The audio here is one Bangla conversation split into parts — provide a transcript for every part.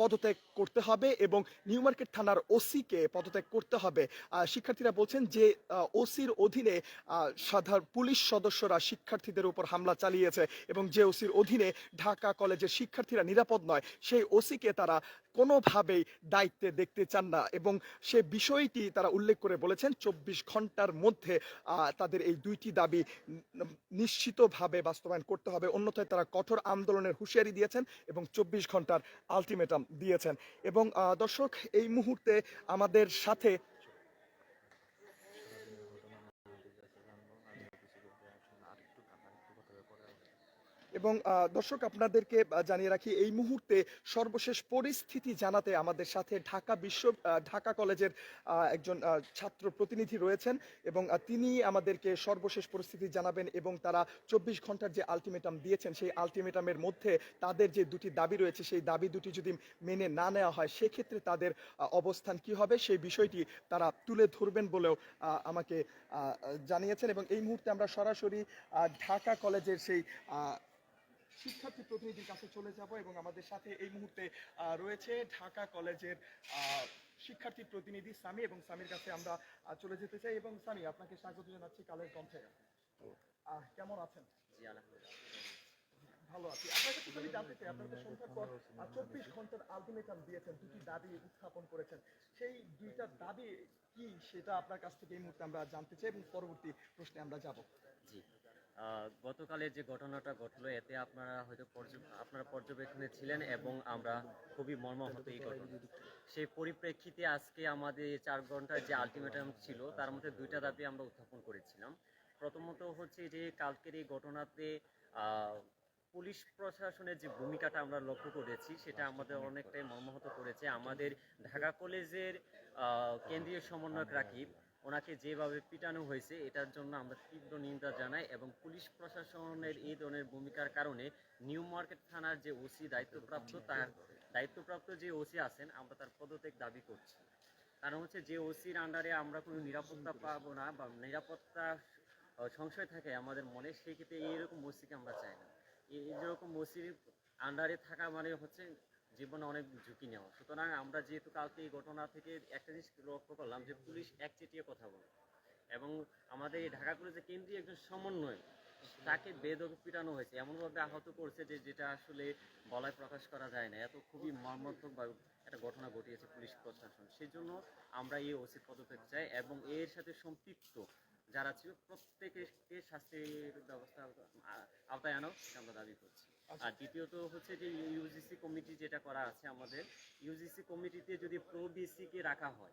পদত্যাগ করতে হবে এবং নিউ মার্কেট থানার ওসিকে পদত্যাগ করতে হবে। শিক্ষার্থীরা বলছেন যে ওসির অধীনে সাধারণ পুলিশ সদস্যরা শিক্ষার্থীদের উপর হামলা চালিয়েছে এবং যে ওসির অধীনে ঢাকা কলেজের শিক্ষার্থীরা নিরাপদ নয়, সেই ওসিকে তারা কোনোভাবেই দায়িত্বে দেখতে চান না এবং সে বিষয়টি তারা উল্লেখ করে বলেছেন, চব্বিশ ঘণ্টার মধ্যে তাদের এই দুইটি দাবি নিশ্চিতভাবে বাস্তবায়ন করতে হবে। অন্যথায় তারা কঠোর আন্দোলনের হুঁশিয়ারি দিয়েছেন এবং চব্বিশ ঘণ্টার আলটিমেটাম দিয়েছেন। এবং দর্শক, এই মুহূর্তে আমাদের সাথে এবং দর্শক আপনাদেরকে জানিয়ে রাখি, এই মুহূর্তে সর্বশেষ পরিস্থিতি জানাতে আমাদের সাথে ঢাকা বিশ্ব ঢাকা কলেজের একজন ছাত্র প্রতিনিধি রয়েছেন এবং তিনি আমাদেরকে সর্বশেষ পরিস্থিতি জানাবেন এবং তারা চব্বিশ ঘণ্টার যে আলটিমেটাম দিয়েছেন, সেই আলটিমেটামের মধ্যে তাদের যে দুটি দাবি রয়েছে, সেই দাবি দুটি যদি মেনে না নেওয়া হয়, সেক্ষেত্রে তাদের অবস্থান কি হবে, সেই বিষয়টি তারা তুলে ধরবেন বলেও আমাকে জানিয়েছেন এবং এই মুহূর্তে আমরা সরাসরি ঢাকা কলেজের সেই শিক্ষার্থী প্রতিনিধির কাছে চলে যাব এবং আমাদের সাথে এই মুহূর্তে রয়েছে ঢাকা কলেজের শিক্ষার্থী প্রতিনিধি সামি এবং সামির কাছে আমরা চলে যেতে চাই। এবং সামি আপনাকে স্বাগত জানাচ্ছি কালের কণ্ঠে। কেমন আছেন? জি আলহামদুলিল্লাহ। ভালো আছি। আপনার কাছে যদি জানতে চাই আপনার সন্ধ্যার পর চব্বিশ ঘণ্টার আলটিমেটাম দিয়েছেন দুটি দাবি উত্থাপন করেছেন। সেই দুইটা দাবি কি সেটা আপনার কাছ থেকে এই মুহূর্তে আমরা জানতে চাই এবং পরবর্তী প্রশ্নে আমরা যাব। জি। আহ, গতকালে যে ঘটনাটা ঘটলো এতে আপনারা হয়তো আপনারা পর্যবেক্ষণে ছিলেন এবং আমরা খুবই মর্মাহত এই ঘটনা। সেই পরিপ্রেক্ষিতে আজকে আমাদের চার ঘণ্টার যে আলটিমেটাম ছিল তার মধ্যে দুইটা দাবি আমরা উত্থাপন করেছিলাম। প্রথমত হচ্ছে যে কালকের এই ঘটনাতে পুলিশ প্রশাসনের যে ভূমিকাটা আমরা লক্ষ্য করেছি, সেটা আমাদের অনেকটাই মর্মাহত করেছে। আমাদের ঢাকা কলেজের কেন্দ্রীয় সমন্বয়ক রাকিব, ওনাকে যেভাবে পিটানো হয়েছে, এটার জন্য আমরা তীব্র নিন্দা জানাই এবং পুলিশ প্রশাসনের এই ধরনের ভূমিকার কারণে নিউ মার্কেট থানার যে ওসি দায়িত্বপ্রাপ্ত, তার দায়িত্বপ্রাপ্ত যে ওসি আছেন, আমরা তার পদত্যাগ দাবি করছি। কারণ হচ্ছে যে ওসির আন্ডারে আমরা কোনো নিরাপত্তা পাবো না বা নিরাপত্তা সংশয় থাকে আমাদের মনে সেই ক্ষেত্রে এইরকম ওসিকে আমরা চাই না। এইরকম ওসির আন্ডারে থাকা মানে হচ্ছে জীবনে অনেক ঝুঁকি নেওয়া। সুতরাং আমরা যেহেতু কালকে এই ঘটনা থেকে একটা জিনিস লক্ষ্য করলাম যে পুলিশ একচেটিয়া কথা বলে এবং আমাদের এই ঢাকা কলেজের কেন্দ্রীয় একজন সমন্বয় তাকে বেদক পিটানো হয়েছে। এমনভাবে আহত করছে যে যেটা আসলে বলায় প্রকাশ করা যায় না। এত খুবই মর্মান্তিক বা একটা ঘটনা ঘটিয়েছে পুলিশ প্রশাসন। সেই জন্য আমরা এই ওসি পদক্ষেপ চাই এবং এর সাথে সম্পৃক্ত যারা ছিল প্রত্যেকেকে শাস্তির ব্যবস্থা আওতায় সেটা আমরা দাবি করছি। আর দ্বিতীয়ত হচ্ছে যে ইউজিসি কমিটি যেটা করা আছে আমাদের ইউজিসি কমিটিতে যদি প্রো কে রাখা হয়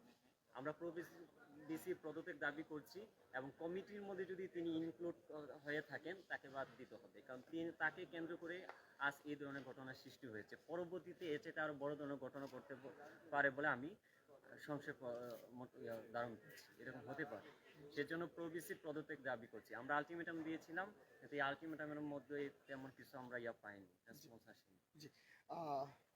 আমরা প্রো বিসি পদত্যাগ দাবি করছি এবং কমিটির মধ্যে যদি তিনি ইনক্লুড হয়ে থাকেন তাকে বাদ দিতে হবে। কারণ তিনি তাকে কেন্দ্র করে আজ এই ধরনের ঘটনার সৃষ্টি হয়েছে। পরবর্তীতে এর চেয়ে আরও বড় ধরনের ঘটনা প- পারে বলে আমি আহ, ধারণ করছি এরকম হতে পারে। সেজন্য প্রবিসির পদত্যাগ দাবি করছি। আমরা আলটিমেটাম দিয়েছিলাম কিন্তু এই আলটিমেটামের মধ্যে তেমন কিছু আমরা ইয়া পাইনি রেসপন্স আসেনি। আহ,